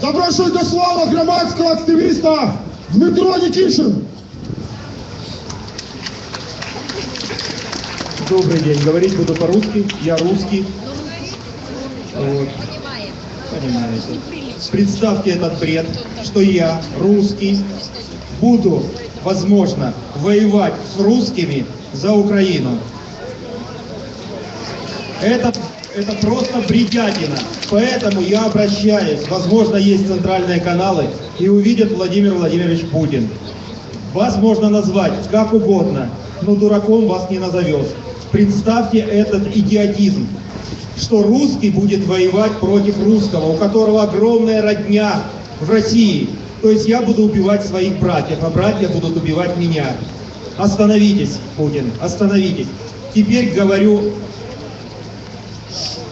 Запрошую до слова громадського активіста Дмитро Нікішин. Добрый день. Говорить буду по-русски. Я русский. Вот. Понимаете. Представьте этот бред, что я, русский, буду, возможно, воевать с русскими за Украину. Это, это просто бредятина. Поэтому я обращаюсь, возможно, есть центральные каналы, и увидит Владимир Владимирович Путин. Вас можно назвать как угодно, но дураком вас не назовешь. Представьте этот идиотизм, что русский будет воевать против русского, у которого огромная родня в России. То есть я буду убивать своих братьев, а братья будут убивать меня. Остановитесь, Путин, остановитесь. Теперь говорю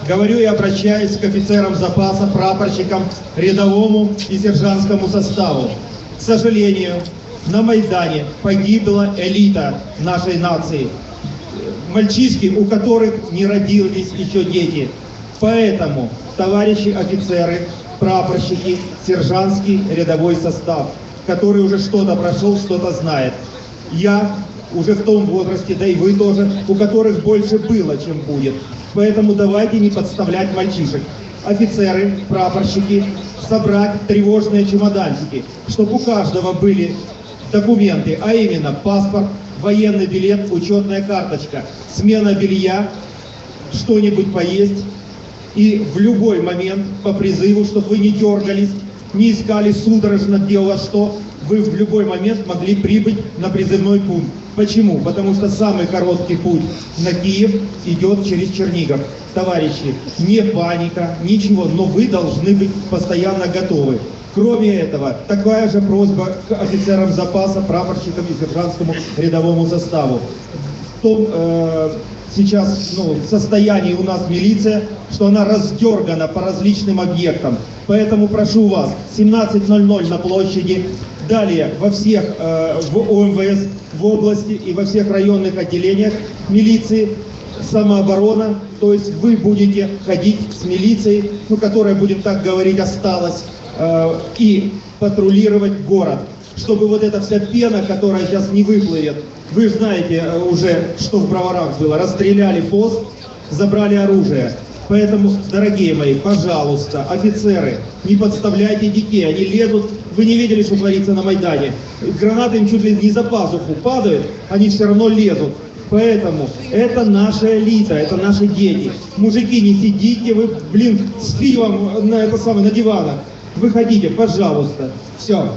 Говорю и обращаюсь к офицерам запаса, прапорщикам, рядовому и сержантскому составу. К сожалению, на Майдане погибла элита нашей нации. Мальчишки, у которых не родились еще дети. Поэтому, товарищи офицеры, прапорщики, сержантский рядовой состав, который уже что-то прошел, что-то знает. Я уже в том возрасте, да и вы тоже, у которых больше было, чем будет. Поэтому давайте не подставлять мальчишек. Офицеры, прапорщики, собрать тревожные чемоданчики, чтобы у каждого были документы, а именно паспорт, военный билет, учетная карточка, смена белья, что-нибудь поесть. И в любой момент по призыву, чтобы вы не дергались, не искали судорожно, вас что, вы в любой момент могли прибыть на призывной пункт. Почему? Потому что самый короткий путь на Киев идет через Чернигов. Товарищи, не паника, ничего, но вы должны быть постоянно готовы. Кроме этого, такая же просьба к офицерам запаса, прапорщикам и сержантскому рядовому составу. В том э, сейчас ну, состоянии у нас милиция, что она раздергана по различным объектам. Поэтому прошу вас, 17.00 на площади, далее во всех, э, в ОМВС, в области и во всех районных отделениях милиции самооборона, то есть вы будете ходить с милицией, ну, которая, будем так говорить, осталась, э, и патрулировать город, чтобы вот эта вся пена, которая сейчас не выплывет, вы знаете э, уже, что в Броварах было, расстреляли пост, забрали оружие. Поэтому, дорогие мои, пожалуйста, офицеры, не подставляйте детей, они лезут, вы не видели, что творится на Майдане. Гранаты им чуть ли не за пазуху падают, они все равно лезут. Поэтому это наша элита, это наши дети. Мужики, не сидите вы, блин, с пивом на, это самое, на диванах. Выходите, пожалуйста. Все.